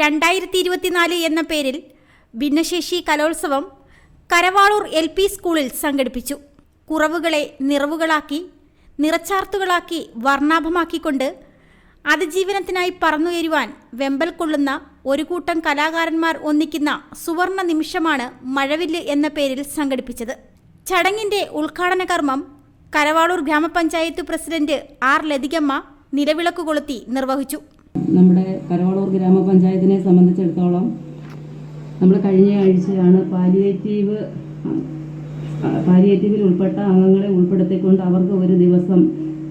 രണ്ടായിരത്തി ഇരുപത്തിനാല് എന്ന പേരിൽ ഭിന്നശേഷി കലോത്സവം കരവാളൂർ എൽ പി സ്കൂളിൽ സംഘടിപ്പിച്ചു. കുറവുകളെ നിറവുകളാക്കി നിറച്ചാർത്തുകളാക്കി വർണാഭമാക്കിക്കൊണ്ട് അതിജീവനത്തിനായി പറന്നുയരുവാൻ വെമ്പൽ കൊള്ളുന്ന ഒരു കൂട്ടം കലാകാരന്മാർ ഒന്നിക്കുന്ന സുവർണ നിമിഷമാണ് മഴവില്ല് എന്ന പേരിൽ സംഘടിപ്പിച്ചത്. ചടങ്ങിന്റെ ഉദ്ഘാടന കർമ്മം കരവാളൂർ ഗ്രാമപഞ്ചായത്ത് പ്രസിഡന്റ് ആർ ലതികമ്മ നിലവിളക്ക് കൊളുത്തി നിർവഹിച്ചു. നമ്മുടെ കരവളൂർ ഗ്രാമപഞ്ചായത്തിനെ സംബന്ധിച്ചിടത്തോളം നമ്മൾ കഴിഞ്ഞ ആഴ്ചയാണ് പാലിയേറ്റീവ് പാലിയേറ്റീവിൽ ഉൾപ്പെട്ട അംഗങ്ങളെ ഉൾപ്പെടുത്തിക്കൊണ്ട് അവർക്ക് ഒരു ദിവസം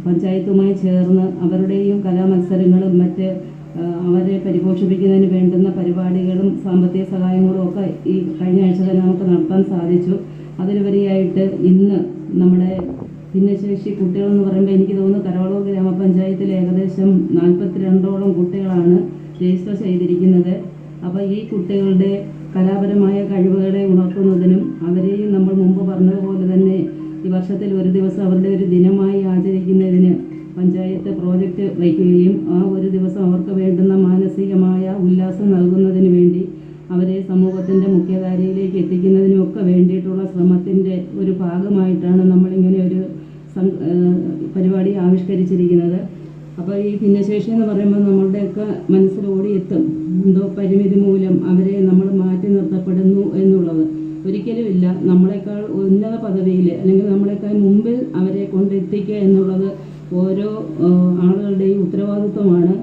പഞ്ചായത്തുമായി ചേർന്ന് അവരുടെയും കലാമത്സരങ്ങളും മറ്റ് അവരെ പരിപോഷിപ്പിക്കുന്നതിന് വേണ്ടുന്ന പരിപാടികളും സാമ്പത്തിക സഹായങ്ങളും ഒക്കെ ഈ കഴിഞ്ഞ ആഴ്ച തന്നെ നമുക്ക് നടത്താൻ സാധിച്ചു. അതിലുപരിയായിട്ട് ഇന്ന് നമ്മുടെ ഭിന്നശേഷി കുട്ടികൾ എന്ന് പറയുമ്പോൾ എനിക്ക് തോന്നുന്നു കരവളൂർ ഗ്രാമപഞ്ചായത്തിൽ ഏകദേശം നാൽപ്പത്തിരണ്ടോളം കുട്ടികളാണ് രജിസ്റ്റർ ചെയ്തിരിക്കുന്നത്. അപ്പോൾ ഈ കുട്ടികളുടെ കലാപരമായ കഴിവുകളെ ഉണർത്തുന്നതിനും അവരെയും നമ്മൾ മുമ്പ് പറഞ്ഞതുപോലെ തന്നെ ഈ വർഷത്തിൽ ഒരു ദിവസം അവരുടെ ഒരു ദിനമായി ആചരിക്കുന്നതിന് പഞ്ചായത്ത് പ്രോജക്റ്റ് വയ്ക്കുകയും ആ ഒരു ദിവസം അവർക്ക് വേണ്ടുന്ന മാനസികമായ ഉല്ലാസം നൽകുന്നതിന് വേണ്ടി അവരെ സമൂഹത്തിന്റെ മുഖ്യധാരയിലേക്ക് എത്തിക്കുന്നതിനുമൊക്കെ വേണ്ടിയിട്ടുള്ള ശ്രമത്തിന്റെ ഒരു ഭാഗമായിട്ടാണ് നമ്മളിങ്ങനെ ഒരു പരിപാടി ആവിഷ്കരിച്ചിരിക്കുന്നത്. അപ്പോൾ ഈ ഭിന്നശേഷി എന്ന് പറയുമ്പോൾ നമ്മളുടെയൊക്കെ മനസ്സിൽ ഓടിയെത്തും. എന്തോ പരിമിതി മൂലം അവരെ നമ്മൾ മാറ്റി നിർത്തപ്പെടുന്നു എന്നുള്ളത്. ഒരിക്കലുമില്ല നമ്മളെക്കാൾ ഉന്നത പദവിയിൽ അല്ലെങ്കിൽ നമ്മളെക്കാൾ മുമ്പിൽ അവരെ കൊണ്ടെത്തിക്കുക എന്നുള്ളത് ഓരോ ആളുകളുടെയും ഉത്തരവാദിത്വമാണ്.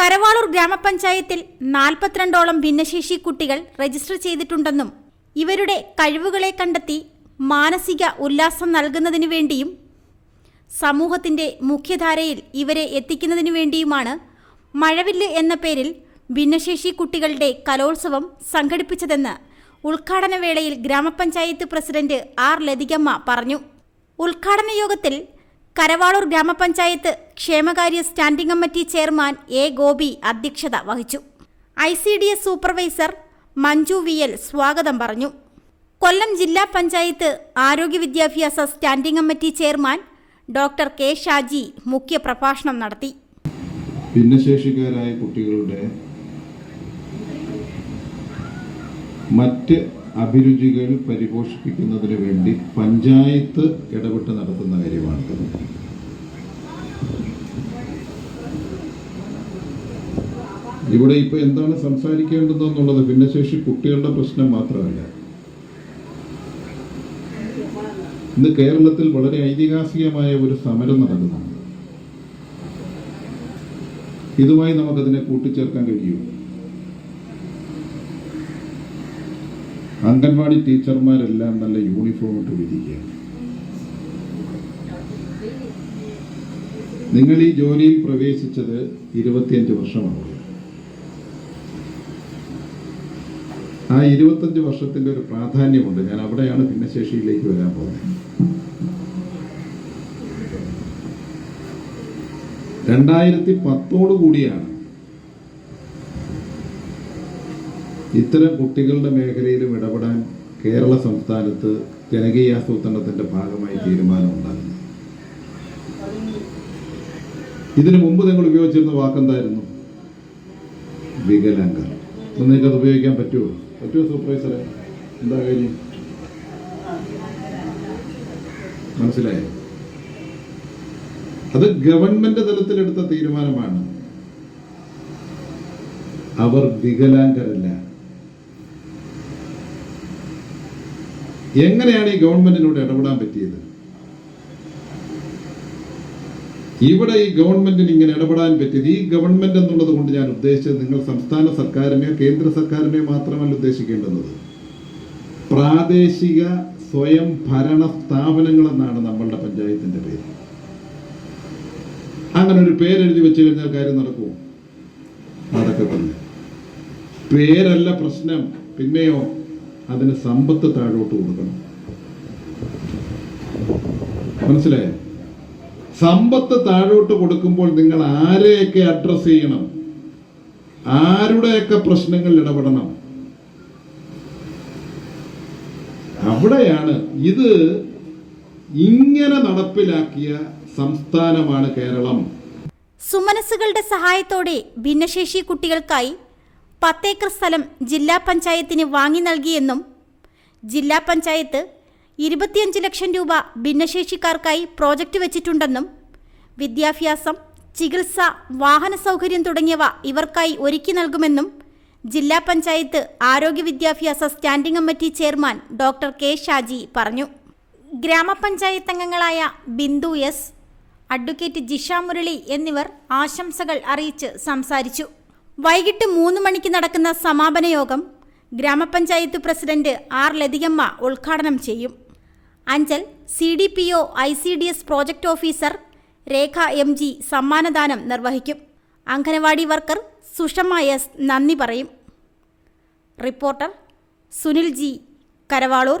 കരവാളൂർ ഗ്രാമപഞ്ചായത്തിൽ നാൽപ്പത്തിരണ്ടോളം ഭിന്നശേഷി കുട്ടികൾ രജിസ്റ്റർ ചെയ്തിട്ടുണ്ടെന്നും ഇവരുടെ കഴിവുകളെ കണ്ടെത്തി മാനസിക ഉല്ലാസം നൽകുന്നതിനു വേണ്ടിയും സമൂഹത്തിന്റെ മുഖ്യധാരയിൽ ഇവരെ എത്തിക്കുന്നതിനു വേണ്ടിയുമാണ് മഴവില്ല് എന്ന പേരിൽ ഭിന്നശേഷി കുട്ടികളുടെ കലോത്സവം സംഘടിപ്പിച്ചതെന്ന് ഉദ്ഘാടന വേളയിൽ ഗ്രാമപഞ്ചായത്ത് പ്രസിഡന്റ് ആർ ലതികമ്മ പറഞ്ഞു. ഉദ്ഘാടന യോഗത്തിൽ കരവാളൂർ ഗ്രാമപഞ്ചായത്ത് ക്ഷേമകാര്യ standing committee chairman A Gopi അധ്യക്ഷത വഹിച്ചു. I C D S supervisor Manju V L സ്വാഗതം പറഞ്ഞു. കൊല്ലം ജില്ലാ പഞ്ചായത്ത് ആരോഗ്യ വിദ്യാഭ്യാസ standing committee chairman doctor K Shaji മുഖ്യ പ്രഭാഷണം നടത്തി. ഭിന്നശേഷിക്കാരായ കുട്ടികളുടെ മറ്റ് അഭിരുചികൾ പരിപോഷിപ്പിക്കുന്നതിന് വേണ്ടി പഞ്ചായത്ത് ഇടപെട്ട് നടത്തുന്ന കാര്യമാണ്. ഇവിടെ ഇപ്പോൾ എന്താണ് സംസാരിക്കേണ്ടതെന്നുള്ളത്? ഭിന്നശേഷി കുട്ടികളുടെ പ്രശ്നം മാത്രമല്ല. ഇന്ന് കേരളത്തിൽ വളരെ ഐതിഹാസികമായ ഒരു സമരം നടക്കുന്നുണ്ട്. ഇതുമായി നമുക്കതിനെ കൂട്ടിച്ചേർക്കാൻ കഴിയും. അംഗൻവാടി ടീച്ചർമാരെല്ലാം നല്ല യൂണിഫോം ഇട്ട് വിരിക്കുക. നിങ്ങൾ ഈ ജോലിയിൽ പ്രവേശിച്ചത് ഇരുപത്തിയഞ്ച് വർഷമാണ് ആ ഇരുപത്തഞ്ച് വർഷത്തിന്റെ ഒരു പ്രാധാന്യമുണ്ട്. ഞാൻ അവിടെയാണ് ഭിന്നശേഷിയിലേക്ക് വരാൻ പോകുന്നത്. രണ്ടായിരത്തി പത്തോടു കൂടിയാണ് ഇത്തരം കുട്ടികളുടെ മേഖലയിലും ഇടപെടാൻ കേരള സംസ്ഥാനത്ത് ജനകീയാസൂത്രണത്തിന്റെ ഭാഗമായി തീരുമാനമുണ്ടായിരുന്നു ഇതിനു മുമ്പ് നിങ്ങൾ ഉപയോഗിച്ചിരുന്ന വാക്കെന്തായിരുന്നു? വികലാംഗർ. ഇപ്പൊ നിങ്ങൾക്ക് അത് ഉപയോഗിക്കാൻ പറ്റുമോ? പറ്റുമോ സൂപ്പർവൈസറെ എന്താ കാര്യം? മനസ്സിലായോ? അത് ഗവൺമെന്റ് തലത്തിലെടുത്ത തീരുമാനമാണ്. അവർ വികലാംഗരല്ല. എങ്ങനെയാണ് ഈ ഗവൺമെന്റിനോട് ഇടപെടാൻ പറ്റിയത്? ഇവിടെ ഈ ഗവൺമെന്റിന് ഇങ്ങനെ ഇടപെടാൻ പറ്റിയത് ഈ ഗവൺമെന്റ് എന്നുള്ളത് കൊണ്ട് ഞാൻ ഉദ്ദേശിച്ചത് നിങ്ങൾ സംസ്ഥാന സർക്കാരിനെയോ കേന്ദ്ര സർക്കാരിനെയോ മാത്രമല്ല ഉദ്ദേശിക്കേണ്ടുന്നത്. പ്രാദേശിക സ്വയം ഭരണ സ്ഥാപനങ്ങൾ എന്നാണ് നമ്മളുടെ പഞ്ചായത്തിന്റെ പേര്. അങ്ങനെ ഒരു പേരെഴുതി വെച്ച് കഴിഞ്ഞാൽ കാര്യം നടക്കുമോ നടക്കത്തില്ല പേരല്ല പ്രശ്നം പിന്നെയോ അതിന് സമ്പത്ത് താഴോട്ട് കൊടുക്കണം. മനസ്സിലായോ? സമ്പത്ത് താഴോട്ട് കൊടുക്കുമ്പോൾ നിങ്ങൾ ആരെയൊക്കെ അഡ്രസ് ചെയ്യണം? ആരുടെയൊക്കെ പ്രശ്നങ്ങൾ ഇടപെടണം? അവിടെയാണ് ഇത് ഇങ്ങനെ നടപ്പിലാക്കിയ സംസ്ഥാനമാണ് കേരളം. സുമനസുകളുടെ സഹായത്തോടെ ഭിന്നശേഷി കുട്ടികൾക്കായി പത്തേക്കർ സ്ഥലം ജില്ലാ പഞ്ചായത്തിന് വാങ്ങി നൽകിയെന്നും ജില്ലാ പഞ്ചായത്ത് ഇരുപത്തിയഞ്ച് ലക്ഷം രൂപ ഭിന്നശേഷിക്കാർക്കായി പ്രോജക്റ്റ് വെച്ചിട്ടുണ്ടെന്നും വിദ്യാഭ്യാസം ചികിത്സ വാഹന സൗകര്യം തുടങ്ങിയവ ഇവർക്കായി ഒരുക്കി നൽകുമെന്നും ജില്ലാ പഞ്ചായത്ത് ആരോഗ്യ വിദ്യാഭ്യാസ standing committee chairman doctor K. Shaji പറഞ്ഞു. ഗ്രാമപഞ്ചായത്ത് അംഗങ്ങളായ ബിന്ദു എസ് അഡ്വക്കേറ്റ് ജിഷ മുരളി എന്നിവർ ആശംസകൾ അറിയിച്ച് സംസാരിച്ചു. വൈകിട്ട് മൂന്ന് മണിക്ക് നടക്കുന്ന സമാപന യോഗം ഗ്രാമപഞ്ചായത്ത് പ്രസിഡന്റ് ആർ. ലതികമ്മ ഉദ്ഘാടനം ചെയ്യും. Anchal C D P O I C D S project officer Rekha M G സമ്മാനദാനം നിർവഹിക്കും. അംഗനവാടി വർക്കർ സുഷമ എസ് നന്ദി പറയും. Reporter Sunil G Karavaloor.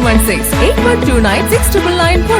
916 8129 699